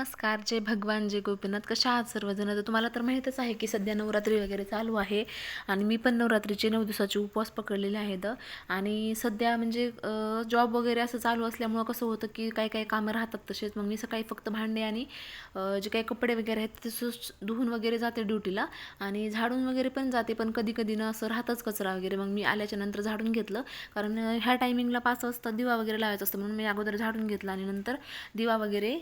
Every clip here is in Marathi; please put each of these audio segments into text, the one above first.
नमस्कार जय भगवान जय गोपीनाथ. कशा आहात सर्वजण? तर तुम्हाला तर माहीतच आहे की सध्या नवरात्री वगैरे चालू आहे आणि मी पण नवरात्रीचे नऊ दिवसाचे उपवास पकडलेले आहेत. आणि सध्या म्हणजे जॉब वगैरे असं चालू असल्यामुळं कसं होतं की काही काही कामं राहतात तसेच मग मी सकाळी फक्त भांडे आणि जे काही कपडे वगैरे आहेत ते धुवून वगैरे जाते ड्युटीला. आणि झाडून वगैरे पण जाते पण कधी कधी ना असं राहतच कचरा वगैरे. मग मी आल्याच्यानंतर झाडून घेतलं. कारण ह्या टायमिंगला पाच वाजता दिवा वगैरे लावायचा असतं म्हणून मी अगोदर झाडून घेतला आणि नंतर दिवा वगैरे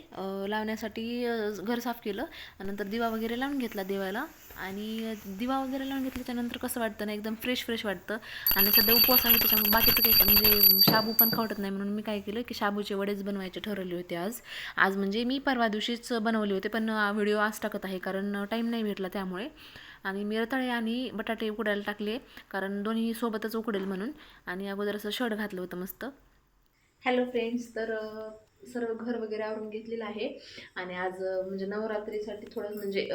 लावण्यासाठी अ, घर साफ केलं नंतर दिवा वगैरे लावून घेतला देवाला. आणि दिवा वगैरे लावून घेतल्याच्यानंतर कसं वाटतं ना एकदम फ्रेश फ्रेश वाटतं. आणि सध्या उपवास आहे त्याच्यामुळे बाकीचं काही म्हणजे शाबू पण खावटत नाही. म्हणून मी काय केलं की शाबूचे वडेच बनवायचे ठरवले होते आज. आज म्हणजे मी परवा दिवशीच बनवले होते पण व्हिडिओ आज टाकत आहे कारण टाईम नाही भेटला त्यामुळे. आणि मी रताळे आणि बटाटे उकडायला टाकले कारण दोन्ही सोबतच उकडेल म्हणून. आणि अगोदर असं शर्ट घातलं होतं मस्त. हॅलो फ्रेंड्स तर सर्व घर वगैरे आवरून घेतलेलं आहे. आणि आज म्हणजे नवरात्रीसाठी थोडं म्हणजे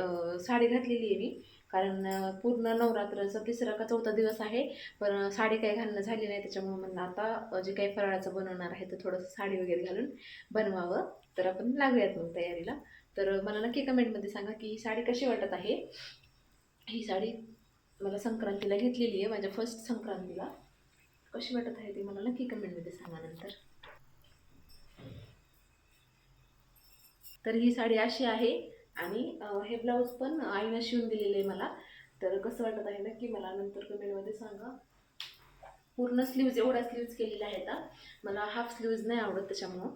साडी घातलेली आहे मी. कारण पूर्ण नवरात्राचा तिसरा का चौथा दिवस आहे. पण साडी काही घालणं झाली नाही. त्याच्यामुळे म्हणलं आता जे काही फराळाचं बनवणार आहे तर थोडंसं साडी वगैरे घालून बनवावं. तर आपण लागूयात मग तयारीला. तर मला नक्की कमेंटमध्ये सांगा की ही साडी कशी वाटत आहे? ही साडी मला संक्रांतीला घेतलेली आहे माझ्या फर्स्ट संक्रांतीला. कशी वाटत आहे ती मला नक्की कमेंटमध्ये सांगा नंतर. तर ही साडी अशी आहे. आणि हे ब्लाऊज पण आईनं शिवून दिलेलं आहे मला. तर कसं वाटत आहे नक्की मला नंतर कमेंटमध्ये सांगा. पूर्ण स्लीव्ज एवढ्या स्लीव्ज केलेल्या आहेत का मला हाफ स्लीव्ज नाही आवडत त्याच्यामुळं.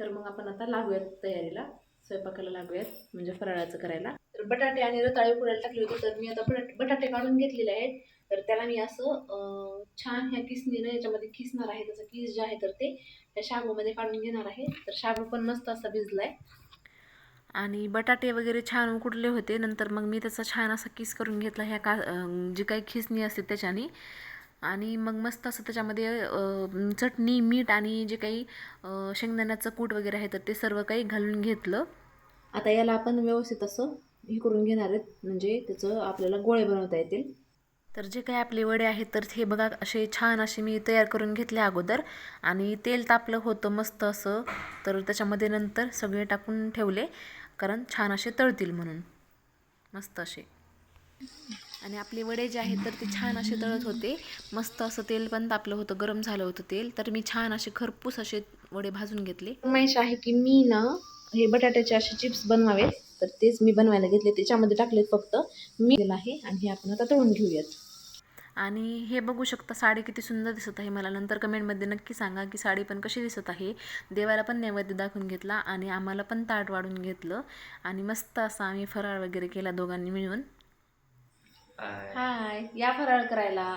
तर मग आपण आता लागूयात तयारीला. स्वयंपाकाला लागूयात म्हणजे फराळाचं करायला. तर बटाटे आणि रताळे उकडायला टाकले होते तर मी आता बटाटे बटाटे काढून घेतलेले आहेत. तर त्याला मी असं छान ह्या किसनीनं याच्यामध्ये किसणार आहे त्याचं किस जे आहे तर ते त्या शाबूमध्ये काढून घेणार आहे. तर शाबू पण मस्त असा भिजलाय. आणि बटाटे वगैरे छान उकडले होते नंतर मग मी त्याचा छान असा किस करून घेतला ह्या का जी काही खिसणी असते त्याच्याने. आणि मग मस्त असं त्याच्यामध्ये चटणी मीठ आणि जे काही शेंगदाण्याचं कूट वगैरे आहे तर ते सर्व काही घालून घेतलं. आता याला आपण व्यवस्थित असं हे करून घेणार आहेत. म्हणजे त्याचं आपल्याला गोळे बनवता येतील. तर जे काही आपले वडे आहेत तर हे बघा असे छान असे मी तयार करून घेतले अगोदर. आणि तेल तापलं होतं मस्त असं. तर त्याच्यामध्ये नंतर सगळे टाकून ठेवले कारण छान असे तळतील म्हणून. मस्त असे. आणि आपले वडे जे आहेत तर ते छान असे तळत होते. मस्त असं तेल पण तापलं होतं गरम झालं होतं तेल. तर मी छान असे खरपूस असे वडे भाजून घेतले. फरमाईश आहे की मी ना हे बटाट्याचे असे चिप्स बनवावे. तर तेच मी बनवायला घेतले. त्याच्यामध्ये टाकलेत फक्त मी दिलं आहे आणि हे आपण आता तळून घेऊयात. आणि हे बघू शकता साडी किती सुंदर दिसत आहे. मला नंतर कमेंटमध्ये नक्की सांगा की साडी पण कशी दिसत आहे. देवाला पण नैवेद्य दाखवून घेतला आणि आम्हाला पण ताट वाढून घेतलं. आणि मस्त असा आम्ही फराळ वगैरे केला दोघांनी मिळून. हाय या फराळ करायला.